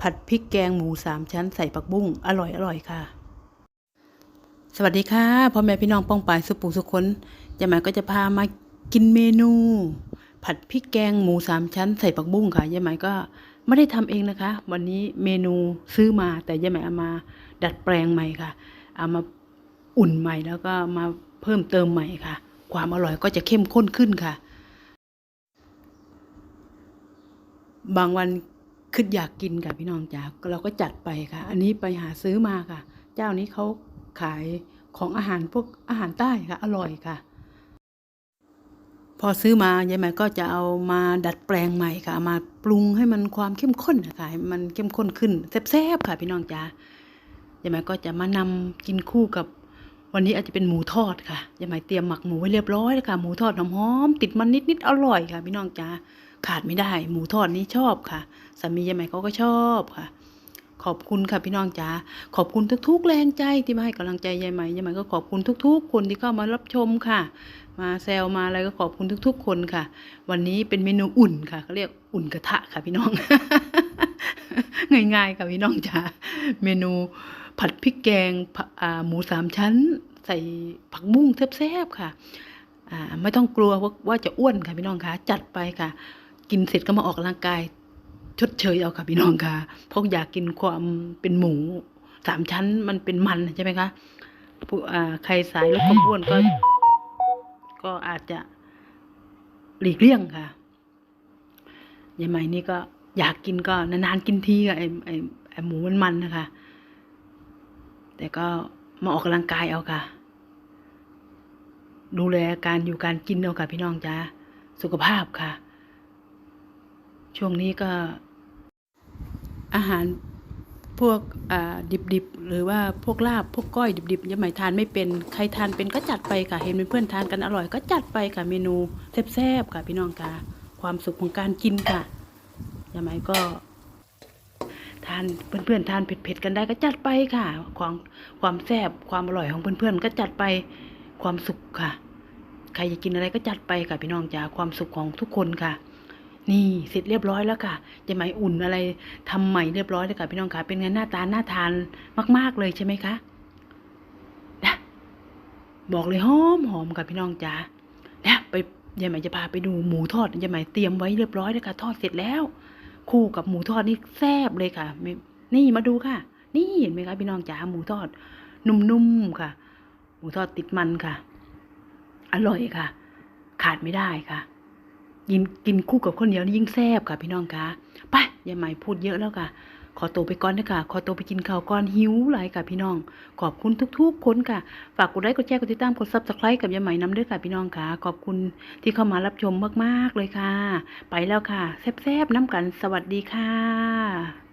ผัดพริกแกงหมูสามชั้นใส่ผักบุ้งอร่อยอร่อยค่ะ สวัสดีค่ะพ่อแม่พี่น้องป้องปายสุปูสุคนยายหมายก็จะพามากินเมนู ผัดพริกแกงหมูสามชั้นใส่ผักบุ้งค่ะยายหมายก็ไม่ได้ทำเองนะคะ วันนี้เมนูซื้อมาแต่ยายหมายเอามาดัดแปลงใหม่ค่ะ เอามาอุ่นใหม่แล้วก็มาเพิ่มเติมใหม่ค่ะ ความอร่อยก็จะเข้มข้นขึ้นค่ะ บางวัน คิดอยากกินค่ะพี่น้องจ๋าเราก็จัดไปค่ะ อันนี้ไปหาซื้อมาค่ะ เจ้านี้เขาขายของอาหารพวกอาหารใต้ค่ะ อร่อยค่ะ พอซื้อมายายใหม่ก็จะเอามาดัดแปลงใหม่ค่ะ มาปรุงให้มันความเข้มข้นนะคะให้มันเข้มข้นขึ้นแซ่บๆค่ะ พี่น้องจ๋ายายใหม่ก็จะมานำกินคู่กับวันนี้อาจจะเป็นหมูทอดค่ะยายใหม่เตรียมหมักหมูไว้เรียบร้อยแล้วค่ะ หมูทอดหอมๆติดมันนิดๆอร่อยค่ะ พี่น้องจ๋า ขาดไม่ได้ หมูทอดนี้ชอบค่ะสามียายใหม่เขาก็ชอบค่ะ ขอบคุณค่ะพี่น้องจ๋าขอบคุณทุกๆ แรงใจที่มาให้กำลังใจยายใหม่ยายใหม่ก็ขอบคุณทุก ๆ คนที่เข้ามารับชมค่ะ มาแซวมาอะไรก็ขอบคุณทุก ๆ คนค่ะ วันนี้เป็นเมนูอุ่นค่ะเขาเรียกอุ่นกระทะค่ะพี่น้องง่ายๆค่ะพี่น้องจ๋าเมนูผัดพริกแกงผ่าหมูสามชั้น ใส่ผักบุ้งแซ่บๆค่ะไม่ต้องกลัวว่าว่าจะอ้วนค่ะพี่น้องคะจัดไปค่ะ กินเสร็จก็มาออกกำลังกาย ชดเชยเอาค่ะพี่น้องค่ะเพราะอยากกินความเป็นหมูสามชั้นมันเป็นมันใช่ไหมคะผู้อ่าใครสายลดความอ้วนก็ ก็อาจจะหลีกเลี่ยงค่ะยายใหม่นี่ก็อยากกินก็นานๆกินทีค่ะไอไอไอหมูมันๆนะคะ แต่ก็มาออกกำลังกายเอาค่ะ ดูแลการอยู่การกินเอาค่ะพี่น้องจ้าสุขภาพค่ะ ช่วงนี้ก็อาหารพวกดิบๆ หรือว่าพวกลาบพวกก้อยดิบๆยังไม่ทานไม่เป็นใครทานเป็นก็จัดไปค่ะเห็นเพื่อนๆทานกันอร่อยก็จัดไปค่ะเมนูแซ่บๆค่ะพี่น้องค่ะความสุขของการกินค่ะยังไงก็ ทานเพื่อนๆทานเผ็ดๆกันได้ก็จัดไปค่ะความความแซ่บความอร่อยของเพื่อนๆก็จัดไปความสุขค่ะ ใครอยากกินอะไรก็จัดไปค่ะพี่น้องจ๋าความสุขของทุกคนค่ะ นี่เสร็จเรียบร้อยแล้วค่ะจะไหมอุ่นอะไรทำใหม่เรียบร้อยแล้วค่ะพี่น้องค่ะเป็นไงหน้าตาหน่าทานมาก ๆเลยใช่ไหมคะนะบอกเลยหอมหอมค่ะพี่น้องจ๋านะไปยายไหมจะพาไปดูหมูทอดยายไหมเตรียมไว้เรียบร้อยแล้วค่ะทอดเสร็จแล้ว คู่กับหมูทอดนี่แซ่บเลยค่ะ นี่มาดูค่ะ นี่เห็นไหมคะพี่น้องจ๋าหมูทอด นุ่มๆค่ะ หมูทอดติดมันค่ะ อร่อยค่ะ ขาดไม่ได้ค่ะ กินกินคู่กับข้าวเหนียวนี่ยิ่งแซ่บค่ะ พี่น้องคะไปยายใหม่พูดเยอะแล้วค่ะ ขอตัวไปก่อนนะคะขอตัวไปกินข้าวก่อนหิวหลายค่ะพี่น้อง ขอบคุณทุกๆคนค่ะ ฝากกดไลค์กดแชร์กดติดตามกดซับสไครต์กับยายใหม่น้ำด้วยค่ะพี่น้องค่ะ ขอบคุณที่เข้ามารับชมมากๆเลยค่ะ ไปแล้วค่ะแซ่บๆน้ำกันสวัสดีค่ะ